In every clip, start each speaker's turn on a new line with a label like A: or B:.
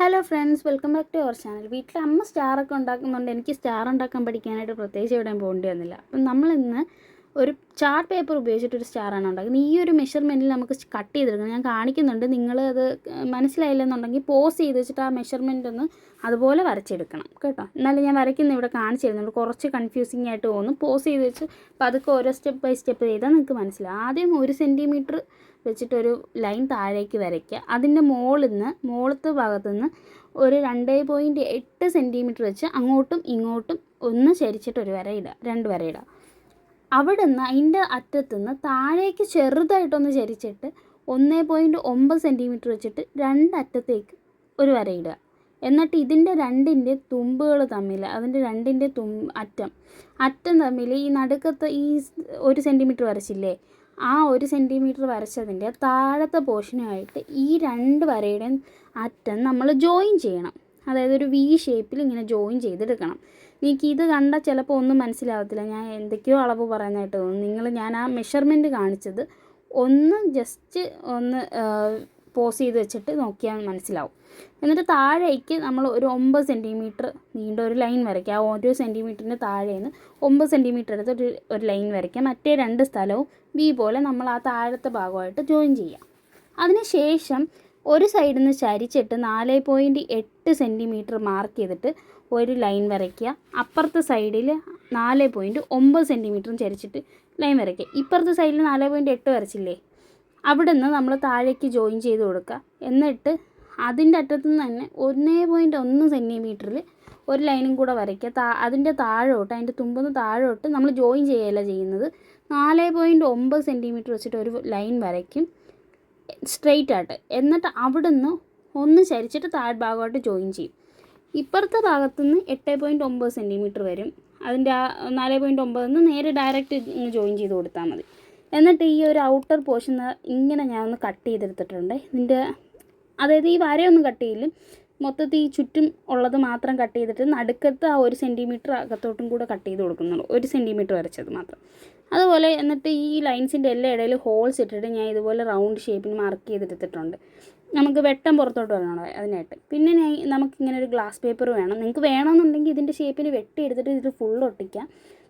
A: Hello friends welcome back to our channel വീട്ടിൽ അമ്മ സ്റ്റാറൊക്കെ ഉണ്ടാക്കുന്നുണ്ട്. എനിക്ക് സ്റ്റാർ ഉണ്ടാക്കാൻ പഠിക്കാനായിട്ട് പ്രത്യേകിച്ച് എവിടെയും പോകേണ്ടി വന്നില്ല. അപ്പം നമ്മളിന്ന് ഒരു ചാർട്ട് പേപ്പർ ഉപയോഗിച്ചിട്ട് ഒരു സ്റ്റാറാണ് ഉണ്ടാക്കുന്നത്. ഈ ഒരു മെഷർമെന്റിൽ നമുക്ക് കട്ട് ചെയ്തെടുക്കണം ഞാൻ കാണിക്കുന്നുണ്ട്. നിങ്ങൾ അത് മനസ്സിലായില്ലെന്നുണ്ടെങ്കിൽ പോസ് ചെയ്ത് വെച്ചിട്ട് ആ മെഷർമെന്റ് ഒന്ന് അതുപോലെ വരച്ചെടുക്കണം. കേട്ടോ? എന്നാലും ഞാൻ വരയ്ക്കുന്ന ഇവിടെ കാണിച്ചു തരുന്നുണ്ട് കുറച്ച് കൺഫ്യൂസിങ് ആയിട്ട് തോന്നും പോസ് ചെയ്ത് വെച്ച് പതുക്കെ ഓരോ സ്റ്റെപ്പ് ബൈ സ്റ്റെപ്പ് ചെയ്താൽ നിങ്ങൾക്ക് മനസ്സിലാവും. ആദ്യം ഒരു സെന്റിമീറ്റർ വെച്ചിട്ടൊരു ലൈൻ താഴേക്ക് വരയ്ക്കുക. അതിന്റെ മുകളിൽ നിന്ന് മുകളത്തെ ഭാഗത്തു നിന്ന് ഒരു രണ്ട് പോയിന്റ് എട്ട് സെന്റിമീറ്റർ വെച്ച് അങ്ങോട്ടും ഇങ്ങോട്ടും ഒന്ന് ചരിച്ചിട്ട് ഒരു വര ഇടുക. രണ്ട് വര ഇടുക. അവിടെ നിന്ന് അതിന്റെ അറ്റത്തുനിന്ന് താഴേക്ക് ചെറുതായിട്ടൊന്ന് ചരിച്ചിട്ട് ഒന്ന് പോയിന്റ് ഒമ്പത് സെന്റിമീറ്റർ വെച്ചിട്ട് രണ്ടറ്റത്തേക്ക് ഒരു വരയിടുക എന്നിട്ട് ഇതിന്റെ രണ്ടിന്റെ തുമ്പുകൾ തമ്മിൽ അതിന്റെ രണ്ടിന്റെ തും അറ്റം അറ്റം തമ്മിൽ ഈ നടുക്കത്തെ ഈ ഒരു സെന്റിമീറ്റർ വരച്ചില്ലേ ആ ഒരു സെന്റിമീറ്റർ വരച്ചതിന്റെ താഴത്തെ പോർഷനുമായിട്ട് ഈ രണ്ട് വരയുടെയും അറ്റം നമ്മൾ ജോയിൻ ചെയ്യണം. അതായത് ഒരു വി ഷേപ്പിൽ ഇങ്ങനെ ജോയിൻ ചെയ്തെടുക്കണം. നിങ്ങൾക്ക് ഇത് കണ്ടാൽ ചിലപ്പോൾ ഒന്നും മനസ്സിലാവത്തില്ല. ഞാൻ എന്തൊക്കെയോ അളവ് പറയാനായിട്ട് തോന്നുന്നു. നിങ്ങൾ ഞാൻ ആ മെഷർമെന്റ് കാണിച്ചത് ഒന്ന് ജസ്റ്റ് ഒന്ന് പോസ് ചെയ്ത് വെച്ചിട്ട് നോക്കിയാൽ മനസ്സിലാവും. എന്നിട്ട് താഴേക്ക് നമ്മൾ ഒരു ഒമ്പത് സെന്റിമീറ്റർ നീണ്ട ഒരു ലൈൻ വരയ്ക്കുക. ആ ഓരോ സെന്റിമീറ്ററിന്റെ താഴെ നിന്ന് ഒമ്പത് സെന്റിമീറ്റർ എടുത്ത് ഒരു ഒരു ലൈൻ വരയ്ക്കുക. മറ്റേ രണ്ട് സ്ഥലവും ബി പോലെ നമ്മൾ ആ താഴത്തെ ഭാഗമായിട്ട് ജോയിൻ ചെയ്യാം അതിനുശേഷം ഒരു സൈഡിൽ നിന്ന് ചരിച്ചിട്ട് നാല് പോയിന്റ് എട്ട് സെന്റിമീറ്റർ മാർക്ക് ചെയ്തിട്ട് ഒരു ലൈൻ വരയ്ക്കുക. അപ്പുറത്തെ സൈഡിൽ നാല് പോയിന്റ് ഒമ്പത് സെന്റിമീറ്ററും ചരിച്ചിട്ട് ലൈൻ വരയ്ക്കുക. ഇപ്പുറത്തെ സൈഡിൽ നാല് പോയിന്റ് എട്ട് വരച്ചില്ലേ? അവിടെ നിന്ന് നമ്മൾ താഴേക്ക് ജോയിൻ ചെയ്ത് കൊടുക്കുക. എന്നിട്ട് അതിന്റെ അറ്റത്തു നിന്ന് തന്നെ ഒന്നേ പോയിന്റ് ഒന്ന് സെന്റിമീറ്ററിൽ ഒരു ലൈനും കൂടെ വരയ്ക്കുക. താ അതിന്റെ താഴോട്ട് അതിന്റെ തുമ്പന്ന് താഴോട്ട് നമ്മൾ ജോയിൻ ചെയ്യുകയല്ല ചെയ്യുന്നത്. നാല് പോയിന്റ് ഒമ്പത് സെന്റിമീറ്റർ വെച്ചിട്ട് ഒരു ലൈൻ വരയ്ക്കും. സ്ട്രെയിറ്റ് ആയിട്ട്. എന്നിട്ട് അവിടെ നിന്ന് ഒന്ന് ചരിച്ചിട്ട് താഴെ ഭാഗമായിട്ട് ജോയിൻ ചെയ്യും. ഇപ്പുറത്തെ ഭാഗത്തുനിന്ന് എട്ട് പോയിന്റ് ഒമ്പത് സെന്റിമീറ്റർ വരും. അതിന്റെ ആ നാല് പോയിന്റ് ഒമ്പതിൽ നിന്ന് നേരെ ഡയറക്റ്റ് ജോയിൻ ചെയ്ത് കൊടുത്താൽ മതി. എന്നിട്ട് ഈ ഒരു ഔട്ടർ പോർഷൻ ഇങ്ങനെ ഞാൻ ഒന്ന് കട്ട് ചെയ്തെടുത്തിട്ടുണ്ട്. ഇതിന്റെ അതായത് ഈ വരയൊന്നും കട്ട് ചെയ്യില്ല. മൊത്തത്തിൽ ഈ ചുറ്റും ഉള്ളത് മാത്രം കട്ട് ചെയ്തിട്ട് നടുക്കത്ത് ആ ഒരു സെന്റിമീറ്റർ അകത്തോട്ടും കൂടെ കട്ട് ചെയ്ത് കൊടുക്കുന്നുള്ളൂ. ഒരു സെന്റിമീറ്റർ വരച്ചത് മാത്രം. അതുപോലെ എന്നിട്ട് ഈ ലൈൻസിന്റെ എല്ലാ ഇടയിൽ ഹോൾസ് ഇട്ടിട്ട് ഞാൻ ഇതുപോലെ റൗണ്ട് ഷേപ്പിന് മാർക്ക് ചെയ്തെടുത്തിട്ടുണ്ട് നമുക്ക് വെട്ടം പുറത്തോട്ട് വരണം അതിനായിട്ട്. പിന്നെ ഞാൻ നമുക്കിങ്ങനെ ഒരു ഗ്ലാസ് പേപ്പർ വേണം. നിങ്ങൾക്ക് വേണമെന്നുണ്ടെങ്കിൽ ഇതിന്റെ ഷേപ്പിന് വെട്ടി എടുത്തിട്ട് ഇത് ഫുൾ ഒട്ടിക്കാം.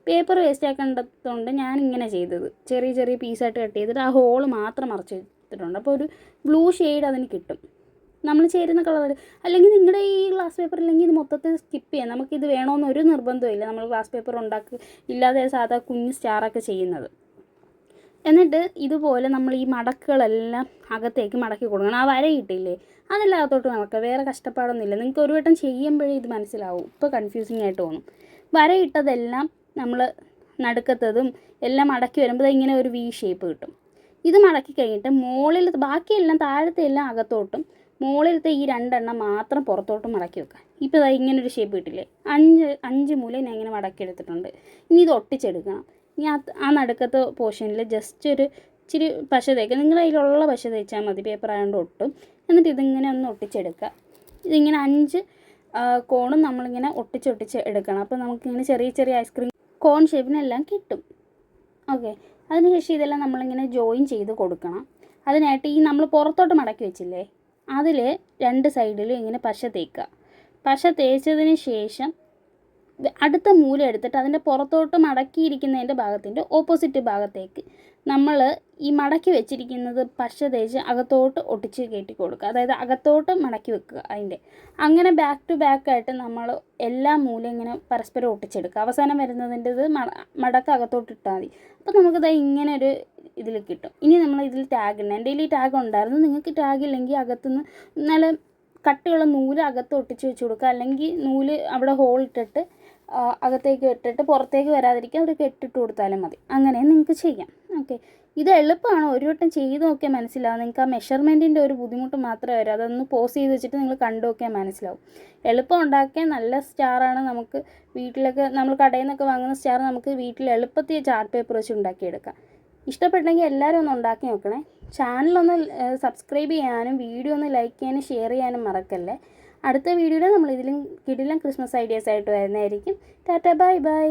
A: പേപ്പർ വേസ്റ്റ് ആക്കേണ്ടതുകൊണ്ട് ഞാൻ ഇങ്ങനെ ചെയ്തത്. ചെറിയ ചെറിയ പീസായിട്ട് കട്ട് ചെയ്തിട്ട് ആ ഹോൾ മാത്രം മറച്ച് വെച്ചിട്ടുണ്ട് അപ്പോൾ ഒരു ബ്ലൂ ഷെയ്ഡ് അതിന് കിട്ടും. നമ്മൾ ചേരുന്ന കളർ അല്ലെങ്കിൽ നിങ്ങളുടെ ഈ ഗ്ലാസ് പേപ്പർ ഇല്ലെങ്കിൽ ഇത് മൊത്തത്തിൽ സ്കിപ്പ് ചെയ്യാം. നമുക്കിത് വേണമെന്നൊരു നിർബന്ധമില്ല നമ്മൾ ഗ്ലാസ് പേപ്പർ ഉണ്ടാക്കി ഇല്ലാതെ സാധാ കുഞ്ഞ് സ്റ്റാറൊക്കെ ചെയ്യുന്നത്. എന്നിട്ട് ഇതുപോലെ നമ്മൾ ഈ മടക്കുകളെല്ലാം അകത്തേക്ക് മടക്കി കൊടുക്കണം. ആ വര കിട്ടിയില്ലേ അതെല്ലാം അകത്തോട്ട് നടക്കുക. വേറെ കഷ്ടപ്പാടൊന്നുമില്ല. നിങ്ങൾക്ക് ഒരു വട്ടം ചെയ്യുമ്പോഴേ ഇത് മനസ്സിലാവും. ഇപ്പോൾ കൺഫ്യൂസിങ് ആയിട്ട് തോന്നും. വര ഇട്ടതെല്ലാം നമ്മൾ നടുക്കത്തതും എല്ലാം മടക്കി വരുമ്പോൾ ഇങ്ങനെ ഒരു വി ഷേപ്പ് കിട്ടും. ഇത് മടക്കി കഴിഞ്ഞിട്ട് മുകളിൽ ബാക്കിയെല്ലാം താഴത്തെ എല്ലാം അകത്തോട്ടും മുകളിലത്തെ ഈ രണ്ടെണ്ണം മാത്രം പുറത്തോട്ട് മടക്കി വെക്കുക. ഇപ്പോൾ ഇതാ ഇങ്ങനെ ഒരു ഷേപ്പ് കിട്ടില്ലേ അഞ്ച് അഞ്ച് മൂല ഞാൻ ഇങ്ങനെ മടക്കി എടുത്തിട്ടുണ്ട്. ഇനി ഇത് ഒട്ടിച്ചെടുക്കണം. ഇനി ആ നടുക്കത്തെ പോർഷനിൽ ജസ്റ്റ് ഒരു ഇച്ചിരി പശ തേക്കുക നിങ്ങൾ അതിലുള്ള പശ തേച്ചാൽ മതി. പേപ്പർ ആയതുകൊണ്ട് ഒട്ടും. എന്നിട്ട് ഇതിങ്ങനെ ഒന്ന് ഒട്ടിച്ചെടുക്കുക. ഇതിങ്ങനെ അഞ്ച് കോണും നമ്മളിങ്ങനെ ഒട്ടിച്ചൊട്ടിച്ച് എടുക്കണം. അപ്പോൾ നമുക്കിങ്ങനെ ചെറിയ ചെറിയ ഐസ്ക്രീം കോൺ ഷേപ്പിനെല്ലാം കിട്ടും. ഓക്കെ അതിനുശേഷം ഇതെല്ലാം നമ്മളിങ്ങനെ ജോയിൻ ചെയ്ത് കൊടുക്കണം. അതിനായിട്ട് ഈ നമ്മൾ പുറത്തോട്ട് മടക്കി വെച്ചില്ലേ? അതിൽ രണ്ട് സൈഡിലും ഇങ്ങനെ പശ തേക്കുക പശ തേച്ചതിന് ശേഷം അടുത്ത മൂല എടുത്തിട്ട് അതിന്റെ പുറത്തോട്ട് മടക്കിയിരിക്കുന്നതിന്റെ ഭാഗത്തിന്റെ ഓപ്പോസിറ്റ് ഭാഗത്തേക്ക് നമ്മൾ ഈ മടക്കി വെച്ചിരിക്കുന്നത് പശ തേച്ച് അകത്തോട്ട് ഒട്ടിച്ച് കയറ്റി കൊടുക്കുക. അതായത് അകത്തോട്ട് മടക്കി വെക്കുക അതിന്റെ. അങ്ങനെ ബാക്ക് ടു ബാക്ക് ആയിട്ട് നമ്മൾ എല്ലാ മൂല ഇങ്ങനെ പരസ്പരം ഒട്ടിച്ചെടുക്കുക. അവസാനം വരുന്നതിന്റെത് മടക്ക് അകത്തോട്ട് ഇട്ടാൽ മതി. അപ്പോൾ നമുക്കത് ഇങ്ങനെ ഒരു ഇതിൽ കിട്ടും. ഇനി നമ്മൾ ഇതിൽ ടാഗ് ഇടണം. എന്റെ ഈ ടാഗ് ഉണ്ടായിരുന്നു. നിങ്ങൾക്ക് ടാഗ് ഇല്ലെങ്കിൽ അകത്തുനിന്ന് നല്ല കട്ടിയുള്ള നൂൽ അകത്ത് ഒട്ടിച്ച് വെച്ച് കൊടുക്കുക. അല്ലെങ്കിൽ നൂൽ അവിടെ ഹോൾ ഇട്ടിട്ട് അകത്തേക്ക് ഇട്ടിട്ട് പുറത്തേക്ക് വരാതിരിക്കാൻ ഒരു കെട്ടിട്ട് കൊടുത്താലും മതി. അങ്ങനെ നിങ്ങൾക്ക് ചെയ്യാം. ഓക്കെ ഇത് എളുപ്പമാണ്. ഒരു വട്ടം ചെയ്ത് നോക്കിയാൽ മനസ്സിലാവും. നിങ്ങൾക്ക് ആ മെഷർമെന്റിന്റെ ഒരു ബുദ്ധിമുട്ട് മാത്രമേ വരും. അതൊന്ന് പോസ് ചെയ്ത് വെച്ചിട്ട് നിങ്ങൾ കണ്ടു നോക്കിയാൽ മനസ്സിലാവും. എളുപ്പം ഉണ്ടാക്കിയാൽ നല്ല സ്റ്റാറാണ് നമുക്ക് വീട്ടിലൊക്കെ നമ്മൾ കടയിൽ നിന്നൊക്കെ വാങ്ങുന്ന സ്റ്റാർ നമുക്ക് വീട്ടിൽ എളുപ്പത്തിൽ ചാർട്ട് പേപ്പർ വെച്ച് ഉണ്ടാക്കിയെടുക്കാം. ഇഷ്ടപ്പെട്ടെങ്കിൽ എല്ലാവരും ഒന്ന് ഉണ്ടാക്കി നോക്കണേ. ചാനലൊന്ന് സബ്സ്ക്രൈബ് ചെയ്യാനും വീഡിയോ ഒന്ന് ലൈക്ക് ചെയ്യാനും ഷെയർ ചെയ്യാനും മറക്കല്ലേ. അടുത്ത വീഡിയോയിൽ നമ്മൾ ഇതിലും കിടിലം ക്രിസ്മസ് ഐഡിയാസ് ആയിട്ട് വരുന്നതായിരിക്കും. Tata bye bye.